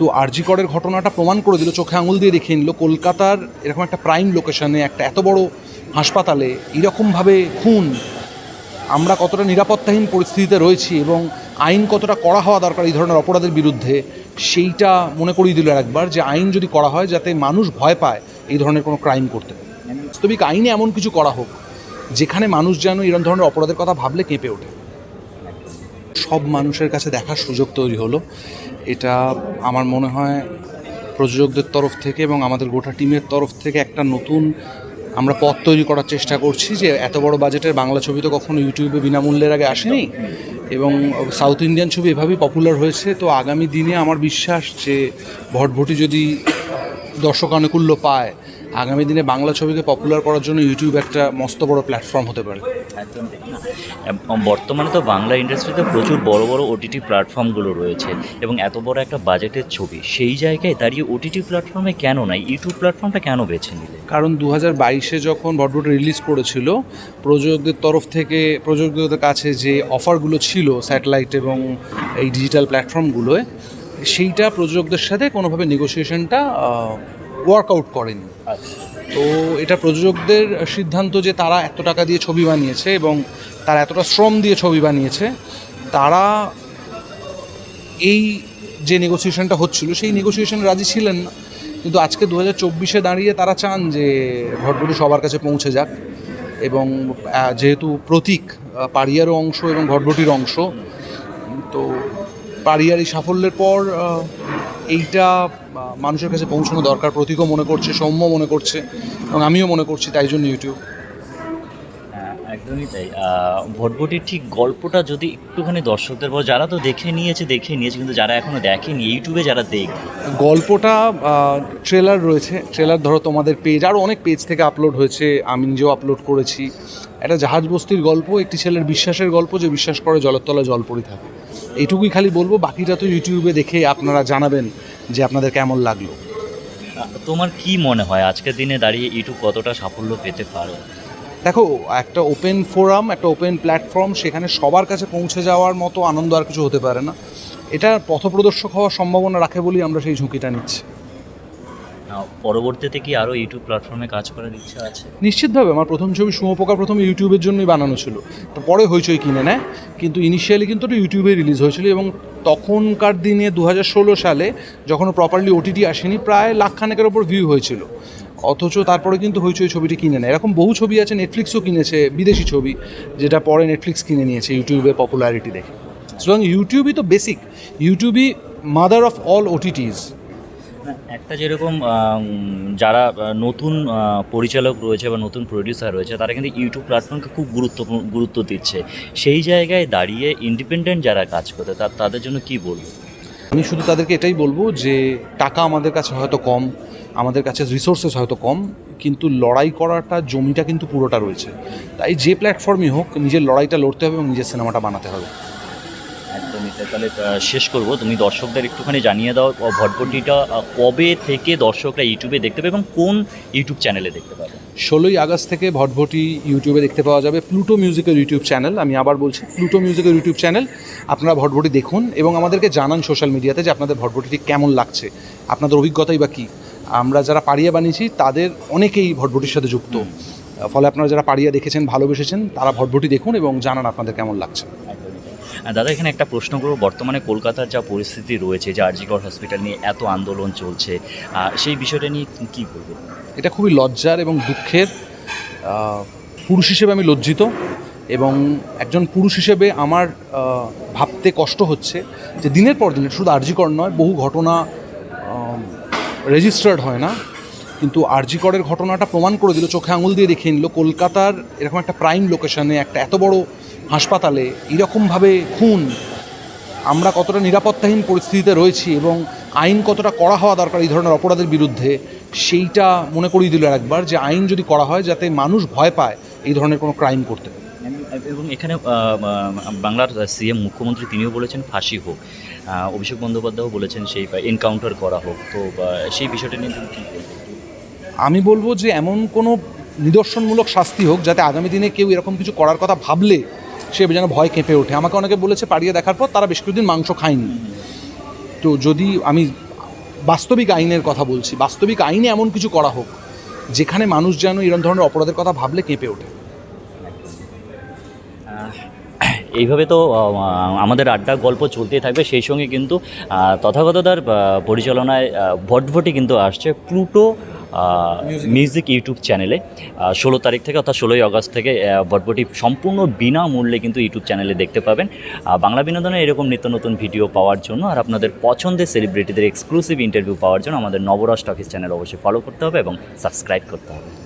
তো আরজিকরের ঘটনাটা প্রমাণ করে দিল, চোখে আঙুল দিয়ে দেখিয়ে নিল, কলকাতার এরকম একটা প্রাইম লোকেশনে একটা এত বড় হাসপাতালে এরকমভাবে খুন। আমরা কতটা নিরাপত্তাহীন পরিস্থিতিতে রয়েছি এবং আইন কতটা করা হওয়া দরকার এই ধরনের অপরাধের বিরুদ্ধে, সেইটা মনে করিয়ে দিল একবার যে আইন যদি করা হয় যাতে মানুষ ভয় পায় এই ধরনের কোনো ক্রাইম করতে। বাস্তবিক আইনে এমন কিছু করা হোক, যেখানে মানুষ যেন এরকম ধরনের অপরাধের কথা ভাবলে কেঁপে ওঠে। সব মানুষের কাছে দেখার সুযোগ তৈরি হলো। এটা আমার মনে হয় প্রযোজকদের তরফ থেকে এবং আমাদের গোটা টিমের তরফ থেকে একটা নতুন আমরা পথ তৈরি করার চেষ্টা করছি যে এত বড় বাজেটের বাংলা ছবি তো কখনো ইউটিউবে বিনামূল্যের আগে আসেনি এবং সাউথ ইন্ডিয়ান ছবি এভাবেই পপুলার হয়েছে। তো আগামী দিনে আমার বিশ্বাস যে ভটভটি যদি দর্শক আনুকূল্য পায়। আগামী দিনে বাংলা ছবিকে পপুলার করার জন্য ইউটিউব একটা মস্ত বড় প্ল্যাটফর্ম হতে পারে। একদম ঠিক। না বর্তমানে তো বাংলা ইন্ডাস্ট্রিতে প্রচুর বড় বড় ওটিটি প্ল্যাটফর্মগুলো রয়েছে এবং এত বড় একটা বাজেটের ছবি। সেই জায়গায় দাঁড়িয়ে ওটিটি প্ল্যাটফর্মে কেন নাই? ইউটিউব প্ল্যাটফর্মটা কেন বেছে নিলে? কারণ দু হাজার বাইশে যখন ভটভটি রিলিজ করেছিল প্রযোজকদের তরফ থেকে প্রযোজকদের কাছে যে অফারগুলো ছিল স্যাটেলাইট এবং এই ডিজিটাল প্ল্যাটফর্মগুলোয় সেইটা প্রযোজকদের সাথে কোনোভাবে নেগোসিয়েশনটা ওয়ার্কআউট করেনি। তো এটা প্রযোজকদের সিদ্ধান্ত যে তারা এত টাকা দিয়ে ছবি বানিয়েছে এবং তারা এতটা শ্রম দিয়ে ছবি বানিয়েছে তারা এই যে নেগোসিয়েশনটা হচ্ছিল সেই নেগোসিয়েশনে রাজি ছিলেন না। কিন্তু আজকে দু হাজার চব্বিশে দাঁড়িয়ে তারা চান যে ভটভটি সবার কাছে পৌঁছে যাক এবং যেহেতু প্রতীক আহ, পাড়িয়ারও অংশ এবং ভটভটির অংশ তো পাড়িয়ার এই সাফল্যের পর এইটা মানুষের কাছে পৌঁছানো দরকার। প্রতীকও মনে করছে সৌম্য মনে করছে এবং আমিও মনে করছি তাই জন্য ইউটিউব হ্যাঁ, একদমই তাই। ভটভটির ঠিক গল্পটা যদি একটুখানি দর্শকদের বল যারা তো দেখে নিয়েছে দেখে নিয়েছে কিন্তু যারা এখনও দেখেনি ইউটিউবে যারা দেখবে। গল্পটা ট্রেলার রয়েছে। ট্রেলার ধরো তোমাদের পেজ আরও অনেক পেজ থেকে আপলোড হয়েছে। আমি নিজেও আপলোড করেছি। একটা জাহাজ বস্তির গল্প একটি ছেলের বিশ্বাসের গল্প যে বিশ্বাস করে জলের তলায় জল পড়ে থাকে। এইটুকুই খালি বলব বাকিটা তো ইউটিউবে দেখে আপনারা জানাবেন যে আপনাদের কেমন লাগল। তোমার কি মনে হয়? আজকের দিনে দাঁড়িয়ে ইউটিউব কতটা সাফল্য পেতে পারো? দেখো একটা ওপেন ফোরাম একটা ওপেন প্ল্যাটফর্ম সেখানে সবার কাছে পৌঁছে যাওয়ার মতো আনন্দ আর কিছু হতে পারে না। এটা পথপ্রদর্শক হওয়ার সম্ভাবনা রাখে বলেই আমরা সেই ঝুঁকিটা নিচ্ছি। পরবর্তীতে কি আরও ইউটিউব প্ল্যাটফর্মে কাজ করার ইচ্ছা আছে? নিশ্চিতভাবে, আমার প্রথম ছবি শুমপোকা প্রথম ইউটিউবের জন্যই বানানো ছিল। পরে হইচই কিনে নেয়, কিন্তু ইনিশিয়ালি কিন্তু ওটা ইউটিউবে রিলিজ হয়েছিল এবং তখনকার দিনে দু হাজার ষোলো সালে যখন প্রপারলি ওটিটি আসেনি, প্রায় লাখখানেকের ওপর ভিউ হয়েছিল। অথচ তারপরে কিন্তু হইচই ছবিটি কিনে নেয়। এরকম বহু ছবি আছে নেটফ্লিক্সও কিনেছে, বিদেশি ছবি, যেটা পরে নেটফ্লিক্স কিনে নিয়েছে ইউটিউবে পপুলারিটি দেখে। সুতরাং ইউটিউবই তো বেসিক ইউটিউবই মাদার অফ অল ওটিটিস একটা যেরকম যারা নতুন পরিচালক রয়েছে বা নতুন প্রডিউসার রয়েছে, তারা কিন্তু ইউটিউব প্ল্যাটফর্মকে খুব গুরুত্ব গুরুত্ব দিচ্ছে। সেই জায়গায় দাঁড়িয়ে ইন্ডিপেন্ডেন্ট যারা কাজ করে তাদের জন্য কি বলব? আমি শুধু তাদেরকে এটাই বলব যে, টাকা আমাদের কাছে হয়তো কম, আমাদের কাছে রিসোর্সেস হয়তো কম, কিন্তু লড়াই করাটা, জমিটা কিন্তু পুরোটা রয়েছে। তাই যে প্ল্যাটফর্মই হোক, নিজের লড়াইটা লড়তে হবে এবং নিজের সিনেমাটা বানাতে হবে। তাহলে শেষ করব। তুমি দর্শকদের একটুখানি জানিয়ে দাও ভটভটিটা কবে থেকে দর্শকরা ইউটিউবে দেখতে পাবে এবং কোন ইউটিউব চ্যানেলে দেখতে পাবে? ষোলোই আগস্ট থেকে ভটভটি ইউটিউবে দেখতে পাওয়া যাবে প্লুটো মিউজিকের ইউটিউব চ্যানেল। আমি আবার বলছি প্লুটো মিউজিকের ইউটিউব চ্যানেল আপনারা ভটভটি দেখুন এবং আমাদেরকে জানান সোশ্যাল মিডিয়াতে যে আপনাদের ভটভটিটি কেমন লাগছে আপনাদের অভিজ্ঞতাই বা কী। আমরা যারা পাড়িয়া বানিয়েছি তাদের অনেকেই ভটভটির সাথে যুক্ত। ফলে আপনারা যারা পাড়িয়া দেখেছেন ভালোবেসেছেন তারা ভটভটি দেখুন এবং জানান আপনাদের কেমন লাগছে। দাদা, এখানে একটা প্রশ্ন করব। বর্তমানে কলকাতার যা পরিস্থিতি রয়েছে, যে আরজিকর হসপিটাল নিয়ে এত আন্দোলন চলছে সেই বিষয়টা নিয়ে কী বলবে? এটা খুবই লজ্জার এবং দুঃখের পুরুষ হিসেবে আমি লজ্জিত এবং একজন পুরুষ হিসেবে আমার ভাবতে কষ্ট হচ্ছে যে দিনের পর দিন এটা শুধু আরজিকর নয়, বহু ঘটনা রেজিস্টার্ড হয় না। কিন্তু আরজিকরের ঘটনাটা প্রমাণ করে দিল, চোখে আঙুল দিয়ে দেখিয়ে নিল, কলকাতার এরকম একটা প্রাইম লোকেশনে একটা এত বড় হাসপাতালে এরকমভাবে খুন আমরা কতটা নিরাপত্তাহীন পরিস্থিতিতে রয়েছি এবং আইন কতটা করা হওয়া দরকার এই ধরনের অপরাধের বিরুদ্ধে সেইটা মনে করিয়ে দিল একবার যে আইন যদি করা হয় যাতে মানুষ ভয় পায় এই ধরনের কোনো ক্রাইম করতে। এবং এখানে বাংলার সিএম মুখ্যমন্ত্রী তিনিও বলেছেন ফাঁসি হোক। অভিষেক বন্দ্যোপাধ্যায়ও বলেছেন সেই এনকাউন্টার করা হোক। তো সেই বিষয়টা নিয়ে তুমি কী আমি বলব যে এমন কোনো নিদর্শনমূলক শাস্তি হোক যাতে আগামী দিনে কেউ এরকম কিছু করার কথা ভাবলে সে যেন ভয় কেঁপে ওঠে। আমাকে অনেকে বলেছে পাড়িয়ে দেখার পর তারা বেশ কিছুদিন মাংস খায়নি। তো যদি আমি বাস্তবিক আইনের কথা বলছি, বাস্তবিক আইনে এমন কিছু করা হোক, যেখানে মানুষ যেন এরকম ধরনের অপরাধের কথা ভাবলে কেঁপে ওঠে। এইভাবে তো আমাদের আড্ডা গল্প চলতেই থাকবে। সেই সঙ্গে কিন্তু তথাগতদার পরিচালনায় ভটভটি কিন্তু আসছে। প্লুটো মিউজিক ইউটিউব চ্যানেলে ষোলো তারিখ থেকে অর্থাৎ ষোলোই আগস্ট থেকে বটবটি সম্পূর্ণ বিনামূল্যে কিন্তু ইউটিউব চ্যানেলে দেখতে পাবেন। বাংলা বিনোদনে এরকম নিত্য নতুন ভিডিও পাওয়ার জন্য আর আপনাদের পছন্দের সেলিব্রিটিদের এক্সক্লুসিভ ইন্টারভিউ পাওয়ার জন্য আমাদের নবরাষ্ট্র অফিস চ্যানেল অবশ্যই ফলো করতে হবে এবং সাবস্ক্রাইব করতে হবে।